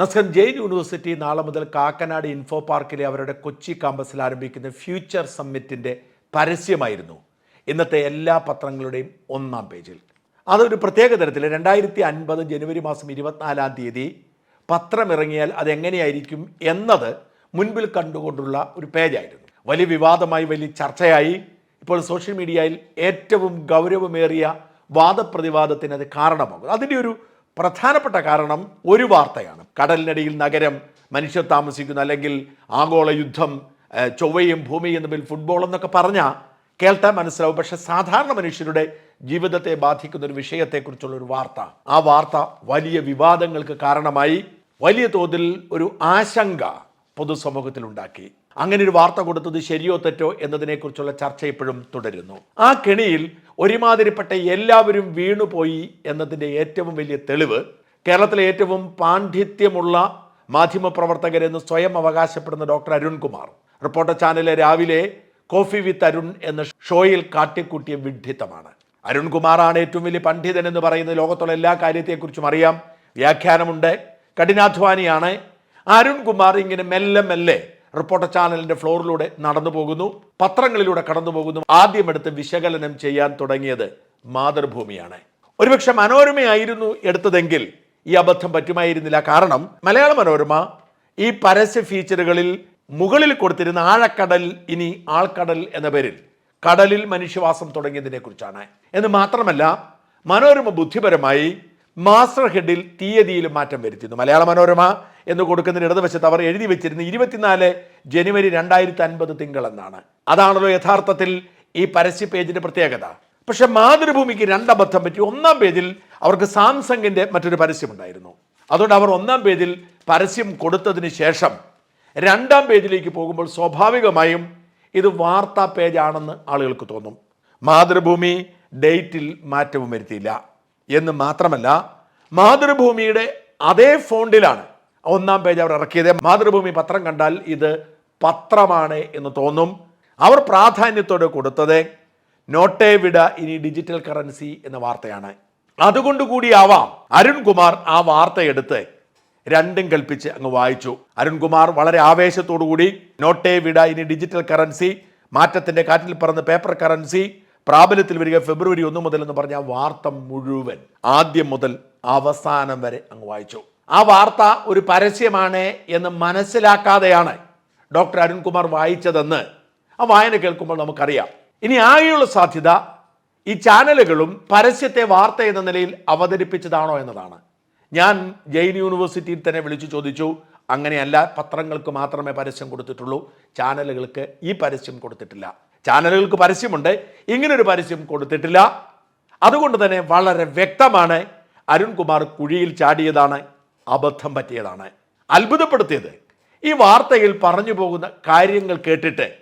നസ്കൻ Jain university നാളെ മുതൽ Kakkanad info പാർക്കിലെ അവരുടെ കൊച്ചി കാമ്പസിൽ ആരംഭിക്കുന്ന ഫ്യൂച്ചർ സമ്മിറ്റിന്റെ പരസ്യമായിരുന്നു. ഇന്നത്തെ എല്ലാ പത്രങ്ങളുടെയും ഒന്നാം പേജിൽ. അതൊരു പ്രത്യേക തരത്തിൽ രണ്ടായിരത്തി അൻപത് ജനുവരി മാസം ഇരുപത്തിനാലാം തീയതി പത്രമിറങ്ങിയാൽ അതെങ്ങനെയായിരിക്കും എന്നത് മുൻപിൽ കണ്ടുകൊണ്ടുള്ള ഒരു പേജായിരുന്നു. വലിയ വിവാദമായി വലിയ ചർച്ചയായി. ഇപ്പോൾ സോഷ്യൽ മീഡിയയിൽ ഏറ്റവും ഗൗരവമേറിയ വാദപ്രതിവാദത്തിന് അത് കാരണമാകും അതിന്റെ ഒരു പ്രധാനപ്പെട്ട കാരണം ഒരു വാർത്തയാണ്. കടലിനടിയിൽ നഗരം മനുഷ്യർ താമസിക്കുന്ന അല്ലെങ്കിൽ ആഗോള യുദ്ധം ചൊവ്വയും ഭൂമിയും തമ്മിൽ ഫുട്ബോൾ എന്നൊക്കെ പറഞ്ഞാൽ കേൾത്താൻ മനസ്സിലാവും. പക്ഷെ സാധാരണ മനുഷ്യരുടെ ജീവിതത്തെ ബാധിക്കുന്ന ഒരു വിഷയത്തെക്കുറിച്ചുള്ള ഒരു വാർത്ത. ആ വാർത്ത വലിയ വിവാദങ്ങൾക്ക് കാരണമായി വലിയ തോതിൽ ഒരു ആശങ്ക പൊതുസമൂഹത്തിൽ ഉണ്ടാക്കി അങ്ങനെ ഒരു വാർത്ത കൊടുത്തത് ശരിയോ തെറ്റോ എന്നതിനെക്കുറിച്ചുള്ള ചർച്ച ഇപ്പോഴും തുടരുന്നു. ആ കെണിയിൽ ഒരുമാതിരിപ്പെട്ട എല്ലാവരും വീണുപോയി എന്നതിന്റെ ഏറ്റവും വലിയ തെളിവ് കേരളത്തിലെ ഏറ്റവും പാണ്ഡിത്യമുള്ള മാധ്യമപ്രവർത്തകരെന്ന് സ്വയം അവകാശപ്പെടുന്ന ഡോക്ടർ അരുൺകുമാർ. റിപ്പോർട്ടർ ചാനലിലെ രാവിലെ കോഫി വിത്ത് അരുൺ എന്ന ഷോയിൽ കാട്ടിക്കൂട്ടിയ വിഡ്ഢിത്തമാണ്. അരുൺകുമാറാണ് ഏറ്റവും വലിയ പണ്ഡിതൻ എന്ന് പറയുന്നത് ലോകത്തുള്ള എല്ലാ കാര്യത്തെക്കുറിച്ചും അറിയാം. വ്യാഖ്യാനമുണ്ട്. കഠിനാധ്വാനിയാണ്. അരുൺകുമാർ ഇങ്ങനെ മെല്ലെ മെല്ലെ റിപ്പോർട്ടർ ചാനലിന്റെ ഫ്ലോറിലൂടെ നടന്നു പോകുന്നു. പത്രങ്ങളിലൂടെ കടന്നു പോകുന്നു. ആദ്യം എടുത്ത് വിശകലനം ചെയ്യാൻ തുടങ്ങിയത് മാതൃഭൂമിയാണ്. ഒരുപക്ഷെ മനോരമയായിരുന്നു എടുത്തതെങ്കിൽ ഈ അബദ്ധം പറ്റുമായിരുന്നില്ല. കാരണം മലയാള മനോരമ ഈ പരസ്യ ഫീച്ചറുകളിൽ മുകളിൽ കൊടുത്തിരുന്ന ആഴക്കടൽ ഇനി ആൾക്കടൽ എന്ന പേരിൽ കടലിൽ മനുഷ്യവാസം തുടങ്ങിയതിനെ കുറിച്ചാണ് എന്ന് മാത്രമല്ല മനോരമ ബുദ്ധിപരമായി മാസ്റ്റർ ഹെഡിൽ തീയതിയിലും മാറ്റം വരുത്തിയിരുന്നു. മലയാള മനോരമ എന്ന് കൊടുക്കുന്നതിന് ഇടതുവശത്ത് അവർ എഴുതി വെച്ചിരുന്ന ഇരുപത്തിനാല് ജനുവരി രണ്ടായിരത്തി അൻപത് തിങ്കൾ എന്നാണ്. അതാണല്ലോ യഥാർത്ഥത്തിൽ ഈ പരസ്യ പേജിന്റെ പ്രത്യേകത. പക്ഷെ മാതൃഭൂമിക്ക് രണ്ടബദ്ധം പറ്റി ഒന്നാം പേജിൽ അവർക്ക് സാംസങ്ങിന്റെ മറ്റൊരു പരസ്യമുണ്ടായിരുന്നു. അതുകൊണ്ട് അവർ ഒന്നാം പേജിൽ പരസ്യം കൊടുത്തതിന് ശേഷം രണ്ടാം പേജിലേക്ക് പോകുമ്പോൾ സ്വാഭാവികമായും ഇത് വാർത്താ പേജാണെന്ന് ആളുകൾക്ക് തോന്നും. മാതൃഭൂമി ഡേറ്റിൽ മാറ്റവും വരുത്തിയില്ല. എന്ന് മാത്രമല്ല മാതൃഭൂമിയുടെ അതേ ഫോണ്ടിലാണ് ഒന്നാം പേജ് അവർ ഇറക്കിയത് മാതൃഭൂമി പത്രം കണ്ടാൽ ഇത് പത്രമാണ് എന്ന് തോന്നും. അവർ പ്രാധാന്യത്തോടെ കൊടുത്തത് നോട്ടേ വിട ഇനി ഡിജിറ്റൽ കറൻസി എന്ന വാർത്തയാണ്. അതുകൊണ്ട് കൂടിയാവാം അരുൺകുമാർ ആ വാർത്ത എടുത്ത് രണ്ടും കൽപ്പിച്ച് അങ്ങ് വായിച്ചു. അരുൺകുമാർ വളരെ ആവേശത്തോടു കൂടി നോട്ടേ വിട ഇനി ഡിജിറ്റൽ കറൻസി മാറ്റത്തിന്റെ കാറ്റിൽ പറന്ന് പേപ്പർ കറൻസി പ്രാബല്യത്തിൽ വരിക ഫെബ്രുവരി ഒന്ന് മുതൽ എന്ന് പറഞ്ഞ വാർത്ത മുഴുവൻ ആദ്യം മുതൽ അവസാനം വരെ അങ്ങ് വായിച്ചു. ആ വാർത്ത ഒരു പരസ്യമാണ് എന്ന് മനസ്സിലാക്കാതെയാണ് ഡോക്ടർ അരുൺകുമാർ വായിച്ചതെന്ന് ആ വായന കേൾക്കുമ്പോൾ നമുക്കറിയാം. ഇനി ആകെയുള്ള സാധ്യത ഈ ചാനലുകളും പരസ്യത്തെ വാർത്ത എന്ന നിലയിൽ അവതരിപ്പിച്ചതാണോ എന്നതാണ്. ഞാൻ ജെയിൻ യൂണിവേഴ്സിറ്റിയിൽ തന്നെ വിളിച്ചു ചോദിച്ചു. അങ്ങനെയല്ല പത്രങ്ങൾക്ക് മാത്രമേ പരസ്യം കൊടുത്തിട്ടുള്ളൂ. ചാനലുകൾക്ക് ഈ പരസ്യം കൊടുത്തിട്ടില്ല. ചാനലുകൾക്ക് പരസ്യമുണ്ട്. ഇങ്ങനൊരു പരസ്യം കൊടുത്തിട്ടില്ല. അതുകൊണ്ട് തന്നെ വളരെ വ്യക്തമാണ് അരുൺകുമാർ കുഴിയിൽ ചാടിയതാണ്. അബദ്ധം പറ്റിയതാണ്. അത്ഭുതപ്പെടുത്തിയത്. ഈ വാർത്തയിൽ പറഞ്ഞു പോകുന്ന കാര്യങ്ങൾ കേട്ടിട്ട്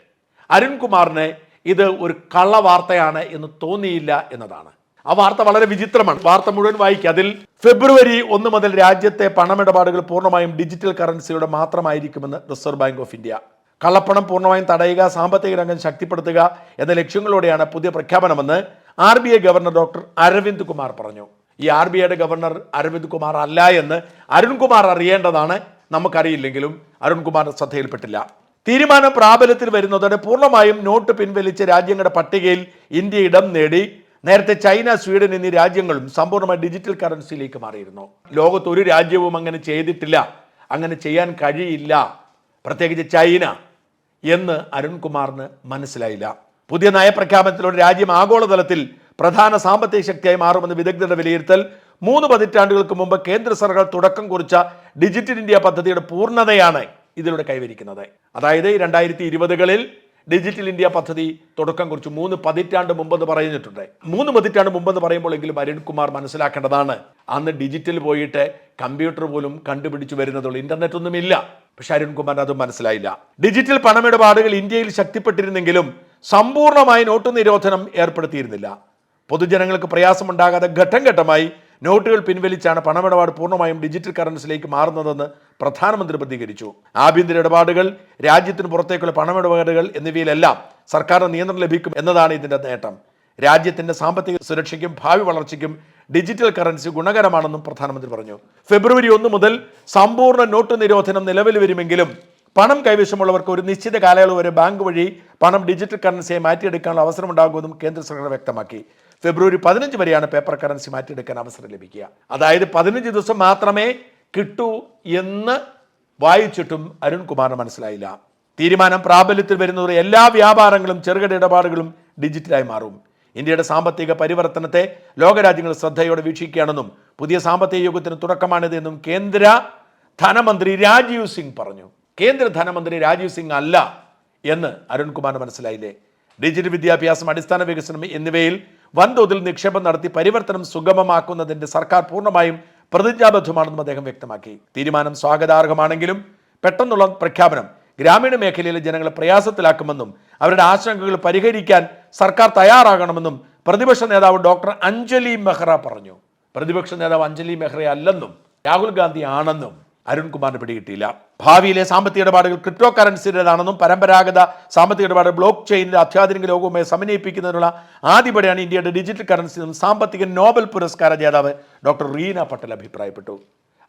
അരുൺകുമാറിന് ഇത് ഒരു കള്ള വാർത്തയാണ് എന്ന് തോന്നിയില്ല എന്നതാണ്. ആ വാർത്ത വളരെ വിചിത്രമാണ്. വാർത്ത മുഴുവൻ വായിക്കുക. അതിൽ ഫെബ്രുവരി ഒന്ന് മുതൽ രാജ്യത്തെ പണമിടപാടുകൾ പൂർണമായും ഡിജിറ്റൽ കറൻസിയുടെ മാത്രമായിരിക്കുമെന്ന് റിസർവ് ബാങ്ക് ഓഫ് ഇന്ത്യ. കള്ളപ്പണം പൂർണമായും തടയുക സാമ്പത്തിക രംഗം ശക്തിപ്പെടുത്തുക എന്ന ലക്ഷ്യങ്ങളോടെയാണ് പുതിയ പ്രഖ്യാപനമെന്ന് R B I governor doctor Arvind Kumar പറഞ്ഞു. ഈ ആർ ബി ഐയുടെ ഗവർണർ അരവിന്ദ് കുമാർ അല്ല എന്ന് അരുൺകുമാർ അറിയേണ്ടതാണ് നമുക്കറിയില്ലെങ്കിലും അരുൺകുമാർ ശ്രദ്ധയിൽപ്പെട്ടില്ല. തീരുമാനം പ്രാബല്യത്തിൽ വരുന്നതോടെ പൂർണമായും നോട്ട് പിൻവലിച്ച് രാജ്യങ്ങളുടെ പട്ടികയിൽ ഇന്ത്യ ഇടം നേടി. നേരത്തെ ചൈന സ്വീഡൻ എന്നീ രാജ്യങ്ങളും സമ്പൂർണമായി ഡിജിറ്റൽ കറൻസിയിലേക്ക് മാറിയിരുന്നു. ലോകത്ത് ഒരു രാജ്യവും അങ്ങനെ ചെയ്തിട്ടില്ല. അങ്ങനെ ചെയ്യാൻ കഴിയില്ല. പ്രത്യേകിച്ച് ചൈന എന്ന് അരുൺകുമാറിന് മനസ്സിലായില്ല. പുതിയ നയപ്രഖ്യാപനത്തിലൂടെ രാജ്യം ആഗോളതലത്തിൽ പ്രധാന സാമ്പത്തിക ശക്തിയായി മാറുമെന്ന് വിദഗ്ധരുടെ വിലയിരുത്തൽ. മൂന്ന് പതിറ്റാണ്ടുകൾക്ക് മുമ്പ് കേന്ദ്ര സർക്കാർ തുടക്കം കുറിച്ച ഡിജിറ്റൽ ഇന്ത്യ പദ്ധതിയുടെ പൂർണതയാണ് ഇതിലൂടെ കൈവരിക്കുന്നത്. അതായത് രണ്ടായിരത്തി ഇരുപതുകളിൽ ഡിജിറ്റൽ ഇന്ത്യ പദ്ധതി തുടക്കം കുറിച്ച്. മൂന്ന് പതിറ്റാണ്ട് മുമ്പെന്ന് പറഞ്ഞിട്ടുണ്ട്. മൂന്ന് പതിറ്റാണ്ട് മുമ്പെന്ന് പറയുമ്പോഴെങ്കിലും അരുൺകുമാർ മനസ്സിലാക്കേണ്ടതാണ്. അന്ന് ഡിജിറ്റൽ പോയിട്ട് കമ്പ്യൂട്ടർ പോലും കണ്ടുപിടിച്ചു വരുന്നതുള്ളൂ. ഇന്റർനെറ്റ് ഒന്നുമില്ല പക്ഷെ അരുൺകുമാർ അത് മനസ്സിലായില്ല. ഡിജിറ്റൽ പണമിടപാടുകൾ ഇന്ത്യയിൽ ശക്തിപ്പെട്ടിരുന്നെങ്കിലും സമ്പൂർണമായി നോട്ട് നിരോധനം ഏർപ്പെടുത്തിയിരുന്നില്ല. പൊതുജനങ്ങൾക്ക് പ്രയാസമുണ്ടാകാതെ ഘട്ടം ഘട്ടമായി നോട്ടുകൾ പിൻവലിച്ചാണ് പണമിടപാട് പൂർണമായും ഡിജിറ്റൽ കറൻസിലേക്ക് മാറുന്നതെന്ന് പ്രധാനമന്ത്രി പ്രതികരിച്ചു. ആഭ്യന്തര ഇടപാടുകൾ രാജ്യത്തിന് പുറത്തേക്കുള്ള പണമിടപാടുകൾ എന്നിവയിലെല്ലാം സർക്കാരിന് നിയന്ത്രണം ലഭിക്കും എന്നതാണ് ഇതിന്റെ നേട്ടം. രാജ്യത്തിന്റെ സാമ്പത്തിക സുരക്ഷയ്ക്കും ഭാവി വളർച്ചയ്ക്കും ഡിജിറ്റൽ കറൻസി ഗുണകരമാണെന്നും പ്രധാനമന്ത്രി പറഞ്ഞു. ഫെബ്രുവരി ഒന്ന് മുതൽ സമ്പൂർണ നോട്ട് നിരോധനം നിലവിൽ വരുമെങ്കിലും പണം കൈവശമുള്ളവർക്ക് ഒരു നിശ്ചിത കാലയളവ് വരെ ബാങ്ക് വഴി പണം ഡിജിറ്റൽ കറൻസിയായി മാറ്റിയെടുക്കാനുള്ള അവസരമുണ്ടാകുമെന്നും കേന്ദ്ര സർക്കാർ വ്യക്തമാക്കി. ഫെബ്രുവരി പതിനഞ്ച് വരെയാണ് പേപ്പർ കറൻസി മാറ്റിയെടുക്കാൻ അവസരം ലഭിക്കുക. അതായത് പതിനഞ്ച് ദിവസം മാത്രമേ കിട്ടൂ എന്ന് വായിച്ചിട്ടും അരുൺകുമാറിന് മനസ്സിലായില്ല. തീരുമാനം പ്രാബല്യത്തിൽ വരുന്നതോടെ എല്ലാ വ്യാപാരങ്ങളും ചെറുകിട ഇടപാടുകളും ഡിജിറ്റലായി മാറും. ഇന്ത്യയുടെ സാമ്പത്തിക പരിവർത്തനത്തെ ലോകരാജ്യങ്ങൾ ശ്രദ്ധയോടെ വീക്ഷിക്കുകയാണെന്നും പുതിയ സാമ്പത്തിക യുഗത്തിന് തുടക്കമാണിത് എന്നും കേന്ദ്ര ധനമന്ത്രി രാജീവ് സിംഗ് പറഞ്ഞു. കേന്ദ്ര ധനമന്ത്രി രാജീവ് സിംഗ് അല്ല എന്ന് അരുൺകുമാർ മനസ്സിലായില്ലേ? ഡിജിറ്റൽ വിദ്യാഭ്യാസം അടിസ്ഥാന വികസനം എന്നിവയിൽ വൻതോതിൽ നിക്ഷേപം നടത്തി പരിവർത്തനം സുഗമമാക്കുന്നതിന്റെ സർക്കാർ പൂർണമായും പ്രതിജ്ഞാബദ്ധമാണെന്നും അദ്ദേഹം വ്യക്തമാക്കി. തീരുമാനം സ്വാഗതാർഹമാണെങ്കിലും പെട്ടെന്നുള്ള പ്രഖ്യാപനം ഗ്രാമീണ മേഖലയിലെ ജനങ്ങളെ പ്രയാസത്തിലാക്കുമെന്നും അവരുടെ ആശങ്കകൾ പരിഹരിക്കാൻ സർക്കാർ തയ്യാറാകണമെന്നും പ്രതിപക്ഷ നേതാവ് ഡോക്ടർ അഞ്ജലി മെഹ്റ പറഞ്ഞു. പ്രതിപക്ഷ നേതാവ് അഞ്ജലി മെഹ്റ അല്ലെന്നും രാഹുൽ ഗാന്ധി ആണെന്നും അരുൺകുമാറിന് പിടികിട്ടിയില്ല. ഭാവിയിലെ സാമ്പത്തിക ഇടപാടുകൾ ക്രിപ്റ്റോ കറൻസിയുടേതാണെന്നും പരമ്പരാഗത സാമ്പത്തിക ഇടപാട് ബ്ലോക്ക് ചെയിനിന്റെ അത്യാധുനിക ലോകവുമായി സമന്വയിപ്പിക്കുന്നതിനുള്ള ആദ്യപടിയാണ് ഇന്ത്യയുടെ ഡിജിറ്റൽ കറൻസി എന്നും സാമ്പത്തിക നോബൽ പുരസ്കാര ജേതാവ് ഡോക്ടർ റീന പട്ടേൽ അഭിപ്രായപ്പെട്ടു.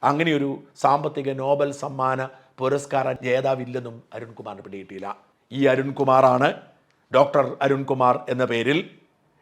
അങ്ങനെയൊരു സാമ്പത്തിക നോബൽ സമ്മാന പുരസ്കാര ജേതാവില്ലെന്നും അരുൺകുമാറിന് പിടികിട്ടിയില്ല. ഈ അരുൺകുമാറാണ് ഡോക്ടർ അരുൺകുമാർ എന്ന പേരിൽ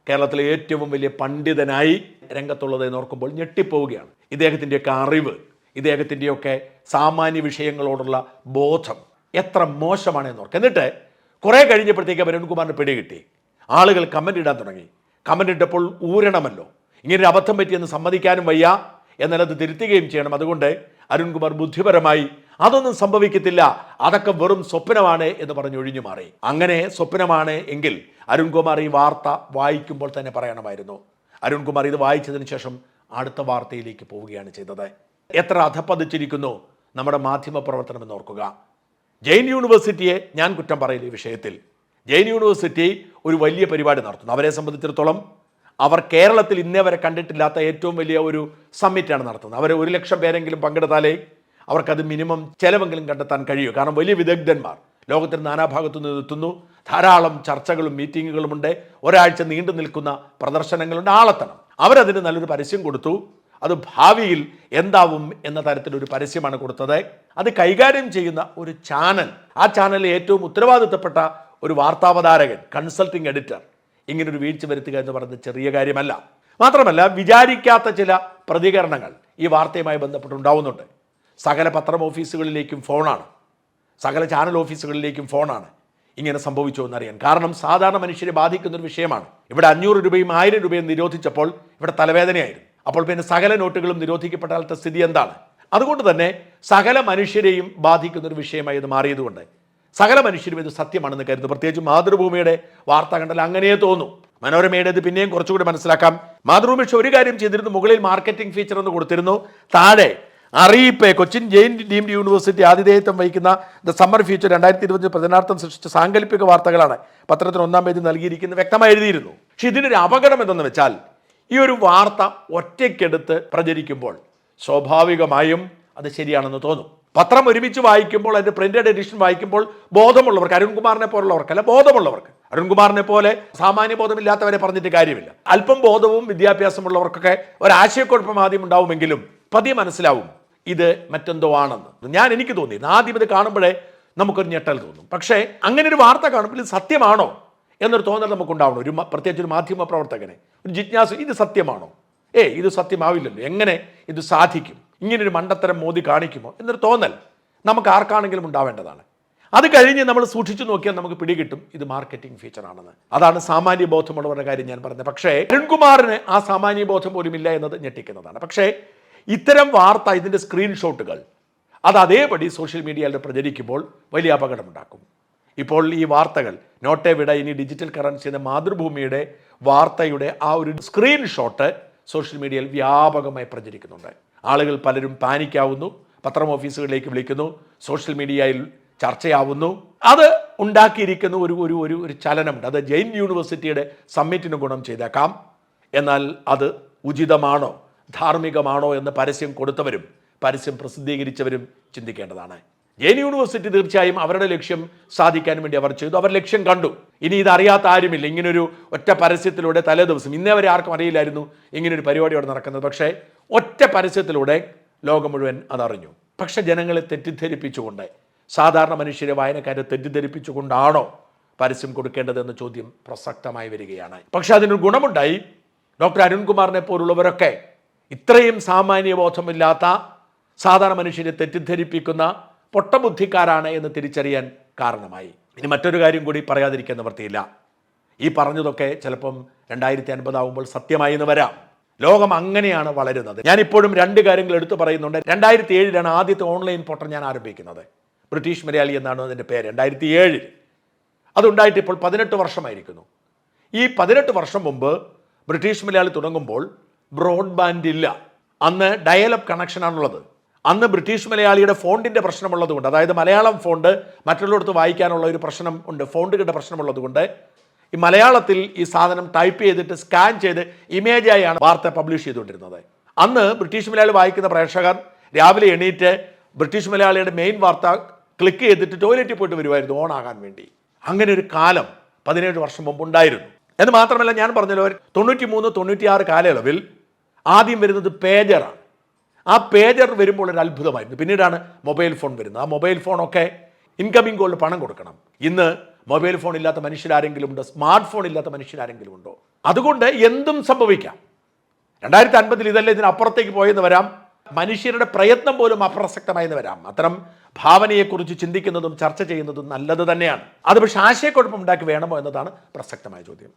കേരളത്തിലെ ഏറ്റവും വലിയ പണ്ഡിതനായി രംഗത്തുള്ളത് എന്ന് ഓർക്കുമ്പോൾ ഞെട്ടിപ്പോവുകയാണ്. ഇദ്ദേഹത്തിന്റെയൊക്കെ അറിവ് ഇദ്ദേഹത്തിന്റെയൊക്കെ സാമാന്യ വിഷയങ്ങളോടുള്ള ബോധം എത്ര മോശമാണ് എന്ന് ഓർക്കുക. എന്നിട്ട് കുറേ കഴിഞ്ഞപ്പോഴത്തേക്ക് അരുൺകുമാറിന് പിടികിട്ടി ആളുകൾ കമന്റ് ഇടാൻ തുടങ്ങി. കമന്റ് ഇട്ടപ്പോൾ ഊരണമല്ലോ. ഇങ്ങനെ ഒരു അബദ്ധം പറ്റിയെന്ന് സമ്മതിക്കാനും വയ്യ. എന്നാൽ അത് തിരുത്തുകയും ചെയ്യണം. അതുകൊണ്ട് അരുൺകുമാർ ബുദ്ധിപരമായി അതൊന്നും സംഭവിക്കത്തില്ല. അതൊക്കെ വെറും സ്വപ്നമാണ് എന്ന് പറഞ്ഞ് ഒഴിഞ്ഞു മാറി. അങ്ങനെ സ്വപ്നമാണ് എങ്കിൽ അരുൺകുമാർ ഈ വാർത്ത വായിക്കുമ്പോൾ തന്നെ പറയണമായിരുന്നു. അരുൺകുമാർ ഇത് വായിച്ചതിന് ശേഷം അടുത്ത വാർത്തയിലേക്ക് പോവുകയാണ് ചെയ്തത്. എത്ര അധപ്പതിച്ചിരിക്കുന്നു നമ്മുടെ മാധ്യമ പ്രവർത്തനം എന്ന് ഓർക്കുക. ജെയിൻ യൂണിവേഴ്സിറ്റിയെ ഞാൻ കുറ്റം പറയില്ല ഈ വിഷയത്തിൽ. ജെയിൻ യൂണിവേഴ്സിറ്റി ഒരു വലിയ പരിപാടി നടത്തുന്നു. അവരെ സംബന്ധിച്ചിടത്തോളം അവർ കേരളത്തിൽ ഇന്നേ വരെ കണ്ടിട്ടില്ലാത്ത ഏറ്റവും വലിയ ഒരു സമ്മിറ്റാണ് നടത്തുന്നത്. അവർ ഒരു ലക്ഷം പേരെങ്കിലും പങ്കെടുത്താലേ അവർക്കത് മിനിമം ചെലവെങ്കിലും കണ്ടെത്താൻ കഴിയൂ. കാരണം വലിയ വിദഗ്ധന്മാർ ലോകത്തിന് നാനാഭാഗത്തു നിന്ന് എത്തുന്നു. ധാരാളം ചർച്ചകളും മീറ്റിങ്ങുകളുമുണ്ട്. ഒരാഴ്ച നീണ്ടു നിൽക്കുന്ന പ്രദർശനങ്ങളുണ്ട്. ആളെത്തണം. അവരതിന് നല്ലൊരു പരസ്യം കൊടുത്തു. അത് ഭാവിയിൽ എന്താവും എന്ന തരത്തിലൊരു പരസ്യമാണ് കൊടുത്തത്. അത് കൈകാര്യം ചെയ്യുന്ന ഒരു ചാനൽ. ആ ചാനലിൽ ഏറ്റവും ഉത്തരവാദിത്തപ്പെട്ട ഒരു വാർത്താവതാരകൻ കൺസൾട്ടിംഗ് എഡിറ്റർ. ഇങ്ങനൊരു വീഴ്ച വരുത്തുക എന്ന് പറയുന്നത് ചെറിയ കാര്യമല്ല. മാത്രമല്ല വിചാരിക്കാത്ത ചില പ്രതികരണങ്ങൾ ഈ വാർത്തയുമായി ബന്ധപ്പെട്ടുണ്ടാവുന്നുണ്ട്. സകല പത്രം ഓഫീസുകളിലേക്കും ഫോണാണ്. സകല ചാനൽ ഓഫീസുകളിലേക്കും ഫോണാണ് ഇങ്ങനെ സംഭവിച്ചു എന്നറിയാൻ. കാരണം സാധാരണ മനുഷ്യരെ ബാധിക്കുന്ന ഒരു വിഷയമാണ്. ഇവിടെ അഞ്ഞൂറ് രൂപയും ആയിരം രൂപയും നിരോധിച്ചപ്പോൾ ഇവിടെ തലവേദനയായിരുന്നു. അപ്പോൾ പിന്നെ സകല നോട്ടുകളും നിരോധിക്കപ്പെട്ടാലത്തെ സ്ഥിതി എന്താണ്? അതുകൊണ്ട് തന്നെ സകല മനുഷ്യരെയും ബാധിക്കുന്ന ഒരു വിഷയമായി ഇത് മാറിയതുകൊണ്ട് സകല മനുഷ്യരും ഇത് സത്യമാണെന്ന് കരുതുന്നു. പ്രത്യേകിച്ച് മാതൃഭൂമിയുടെ വാർത്ത കണ്ടാൽ അങ്ങനെയേ തോന്നും. മനോരമയുടെ ഇത് പിന്നെയും കുറച്ചുകൂടി മനസ്സിലാക്കാം. മാതൃഭൂമി പക്ഷേ ഒരു കാര്യം ചെയ്തിരുന്നു. മുകളിൽ മാർക്കറ്റിംഗ് ഫീച്ചർ എന്ന് കൊടുത്തിരുന്നു. താഴെ അറിയിപ്പ് കൊച്ചിൻ ജെയിൻ ഡീംഡ് യൂണിവേഴ്സിറ്റി ആതിഥേയത്വം വഹിക്കുന്ന ദ സമ്മർ ഫ്യൂച്ചർ രണ്ടായിരത്തി ഇരുപത്തി പതിനാർത്ഥം സൃഷ്ടിച്ച സാങ്കല്പിക വാർത്തകളാണ് പത്രത്തിന് ഒന്നാം പേജ് നൽകിയിരിക്കുന്നത്. വ്യക്തമായി എഴുതിയിരുന്നു. പക്ഷെ ഇതിനൊരു അപകടം എന്തെന്ന് വെച്ചാൽ ഈ ഒരു വാർത്ത ഒറ്റയ്ക്കെടുത്ത് പ്രചരിക്കുമ്പോൾ സ്വാഭാവികമായും അത് ശരിയാണെന്ന് തോന്നും. പത്രം ഒരുമിച്ച് വായിക്കുമ്പോൾ അതിന്റെ പ്രിന്റഡ് എഡിഷൻ വായിക്കുമ്പോൾ ബോധമുള്ളവർക്ക് അരുൺകുമാറിനെ പോലുള്ളവർക്കല്ല ബോധമുള്ളവർക്ക്. അരുൺകുമാറിനെ പോലെ സാമാന്യ ബോധമില്ലാത്തവരെ പറഞ്ഞിട്ട് കാര്യമില്ല. അല്പം ബോധവും വിദ്യാഭ്യാസമുള്ളവർക്കൊക്കെ ഒരാശയക്കുഴപ്പം ആദ്യം ഉണ്ടാവുമെങ്കിലും പതിയെ മനസ്സിലാവും ഇത് മറ്റെന്തോ ആണെന്ന്. ഞാൻ എനിക്ക് തോന്നി ആദ്യം ഇത് കാണുമ്പോഴേ നമുക്കൊരു ഞെട്ടൽ തോന്നും. പക്ഷേ അങ്ങനെ ഒരു വാർത്ത കാണുമ്പോൾ ഇത് സത്യമാണോ എന്നൊരു തോന്നൽ നമുക്കുണ്ടാവണം. ഒരു പ്രത്യേകിച്ച് ഒരു മാധ്യമ പ്രവർത്തകനെ. ഒരു ജിജ്ഞാസ ഇത് സത്യമാണോ? ഏ ഇത് സത്യമാവില്ലല്ലോ. എങ്ങനെ ഇത് സാധിക്കും? ഇങ്ങനൊരു മണ്ടത്തരം മോദി കാണിക്കുമോ? എന്നൊരു തോന്നൽ നമുക്ക് ആർക്കാണെങ്കിലും ഉണ്ടാവേണ്ടതാണ്. അത് കഴിഞ്ഞ് നമ്മൾ സൂക്ഷിച്ചു നോക്കിയാൽ നമുക്ക് പിടികിട്ടും ഇത് മാർക്കറ്റിംഗ് ഫീച്ചർ ആണെന്ന്. അതാണ് സാമാന്യ ബോധമുള്ളവരുടെ കാര്യം ഞാൻ പറഞ്ഞത്. പക്ഷേ അരുൺകുമാറിന് ആ സാമാന്യ ബോധം പോലും ഇല്ല എന്നത് ഞെട്ടിക്കുന്നതാണ്. പക്ഷേ ഇത്തരം വാർത്ത ഇതിന്റെ സ്ക്രീൻഷോട്ടുകൾ അത് അതേപടി സോഷ്യൽ മീഡിയയിൽ പ്രചരിക്കുമ്പോൾ വലിയ അപകടമുണ്ടാക്കും. ഇപ്പോൾ ഈ വാർത്തകൾ നോട്ടെ വിട ഇനി ഡിജിറ്റൽ കറൻസിയുടെ മാതൃഭൂമിയുടെ വാർത്തയുടെ ആ ഒരു സ്ക്രീൻഷോട്ട് സോഷ്യൽ മീഡിയയിൽ വ്യാപകമായി പ്രചരിക്കുന്നുണ്ട്. ആളുകൾ പലരും പാനിക്കാവുന്നു പത്രം ഓഫീസുകളിലേക്ക് വിളിക്കുന്നു സോഷ്യൽ മീഡിയയിൽ ചർച്ചയാവുന്നു. അത് ഉണ്ടാക്കിയിരിക്കുന്ന ഒരു ഒരു ഒരു ഒരു ചലനമുണ്ട്. അത് ജെയിൻ യൂണിവേഴ്സിറ്റിയുടെ സമ്മിറ്റിന് ഗുണം ചെയ്തേക്കാം. എന്നാൽ അത് ഉചിതമാണോ ധാർമ്മികമാണോ എന്ന് പരസ്യം കൊടുത്തവരും പരസ്യം പ്രസിദ്ധീകരിച്ചവരും ചിന്തിക്കേണ്ടതാണ്. ജെയിൻ യൂണിവേഴ്സിറ്റി തീർച്ചയായും അവരുടെ ലക്ഷ്യം സാധിക്കാൻ വേണ്ടി അവർ ചെയ്തു. അവർ ലക്ഷ്യം കണ്ടു. ഇനി ഇതറിയാത്ത ആരുമില്ല. ഇങ്ങനൊരു ഒറ്റ പരസ്യത്തിലൂടെ തലേ ദിവസം ഇന്നേ വരെ ആർക്കും അറിയില്ലായിരുന്നു ഇങ്ങനൊരു പരിപാടി അവിടെ നടക്കുന്നത്. പക്ഷേ ഒറ്റ പരസ്യത്തിലൂടെ ലോകം മുഴുവൻ അതറിഞ്ഞു. പക്ഷെ ജനങ്ങളെ തെറ്റിദ്ധരിപ്പിച്ചുകൊണ്ട് സാധാരണ മനുഷ്യരെ വായനക്കാരെ തെറ്റിദ്ധരിപ്പിച്ചുകൊണ്ടാണോ പരസ്യം കൊടുക്കേണ്ടതെന്ന ചോദ്യം പ്രസക്തമായി വരികയാണ്. പക്ഷെ അതിനൊരു ഗുണമുണ്ടായി. ഡോക്ടർ അരുൺകുമാറിനെ പോലുള്ളവരൊക്കെ ഇത്രയും സാമാന്യബോധമില്ലാത്ത സാധാരണ മനുഷ്യരെ തെറ്റിദ്ധരിപ്പിക്കുന്ന പൊട്ടബുദ്ധിക്കാരാണ് എന്ന് തിരിച്ചറിയാൻ കാരണമായി. ഇനി മറ്റൊരു കാര്യം കൂടി പറയാതിരിക്കാൻ നിവർത്തിയില്ല ഈ പറഞ്ഞതൊക്കെ ചിലപ്പം രണ്ടായിരത്തി അൻപതാവുമ്പോൾ സത്യമായി എന്ന് വരാം. ലോകം അങ്ങനെയാണ് വളരുന്നത്. ഞാനിപ്പോഴും രണ്ട് കാര്യങ്ങൾ എടുത്തു പറയുന്നുണ്ട്. രണ്ടായിരത്തി ഏഴിലാണ് ആദ്യത്തെ ഓൺലൈൻ പോർട്ടൽ ഞാൻ ആരംഭിക്കുന്നത്. ബ്രിട്ടീഷ് മലയാളി എന്നാണ് അതിന്റെ പേര് രണ്ടായിരത്തി ഏഴിൽ അതുണ്ടായിട്ട് ഇപ്പോൾ പതിനെട്ട് വർഷമായിരിക്കുന്നു. ഈ പതിനെട്ട് വർഷം മുമ്പ് ബ്രിട്ടീഷ് മലയാളി തുടങ്ങുമ്പോൾ ബ്രോഡ്ബാൻഡ് ഇല്ല അന്ന് ഡയലപ്പ് കണക്ഷനാണുള്ളത്. അന്ന് ബ്രിട്ടീഷ് മലയാളിയുടെ ഫോണ്ടിന്റെ പ്രശ്നമുള്ളതുകൊണ്ട് അതായത് മലയാളം ഫോണ്ട് മറ്റുള്ളിടത്ത് വായിക്കാനുള്ള ഒരു പ്രശ്നം ഉണ്ട് ഫോണ്ടുകളുടെ പ്രശ്നമുള്ളതുകൊണ്ട് ഈ മലയാളത്തിൽ ഈ സാധനം ടൈപ്പ് ചെയ്തിട്ട് സ്കാൻ ചെയ്ത് ഇമേജായാണ് വാർത്ത പബ്ലിഷ് ചെയ്തുകൊണ്ടിരുന്നത്. അന്ന് ബ്രിട്ടീഷ് മലയാളി വായിക്കുന്ന പ്രേക്ഷകർ രാവിലെ എണീറ്റ് ബ്രിട്ടീഷ് മലയാളിയുടെ മെയിൻ വാർത്ത ക്ലിക്ക് ചെയ്തിട്ട് ടോയ്ലറ്റിൽ പോയിട്ട് വരുമായിരുന്നു ഓൺ ആകാൻ വേണ്ടി. അങ്ങനെ ഒരു കാലം പതിനേഴ് വർഷം മുമ്പ് ഉണ്ടായിരുന്നു. എന്ന് മാത്രമല്ല ഞാൻ പറഞ്ഞല്ലോ തൊണ്ണൂറ്റി മൂന്ന് തൊണ്ണൂറ്റിയാറ് കാലയളവിൽ ആദ്യം വരുന്നത് പേജറാണ് ആ പേജർ വരുമ്പോൾ ഒരു അത്ഭുതമായിരുന്നു. പിന്നീടാണ് മൊബൈൽ ഫോൺ വരുന്നത്. ആ മൊബൈൽ ഫോണൊക്കെ ഇൻകമിംഗ് കോളിൽ പണം കൊടുക്കണം. ഇന്ന് മൊബൈൽ ഫോൺ ഇല്ലാത്ത മനുഷ്യരാരെങ്കിലും ഉണ്ടോ? സ്മാർട്ട് ഫോൺ ഇല്ലാത്ത മനുഷ്യരാരെങ്കിലും ഉണ്ടോ? അതുകൊണ്ട് എന്തും സംഭവിക്കാം. രണ്ടായിരത്തി അൻപതിൽ ഇതല്ല ഇതിനപ്പുറത്തേക്ക് പോയെന്ന് വരാം. മനുഷ്യരുടെ പ്രയത്നം പോലും അപ്രസക്തമായെന്ന് വരാം. അത്തരം ഭാവനയെക്കുറിച്ച് ചിന്തിക്കുന്നതും ചർച്ച ചെയ്യുന്നതും നല്ലത് തന്നെയാണ്. അത് പക്ഷേ ആശയക്കുഴപ്പം ഉണ്ടാക്കി വേണമോ എന്നതാണ് പ്രസക്തമായ ചോദ്യം.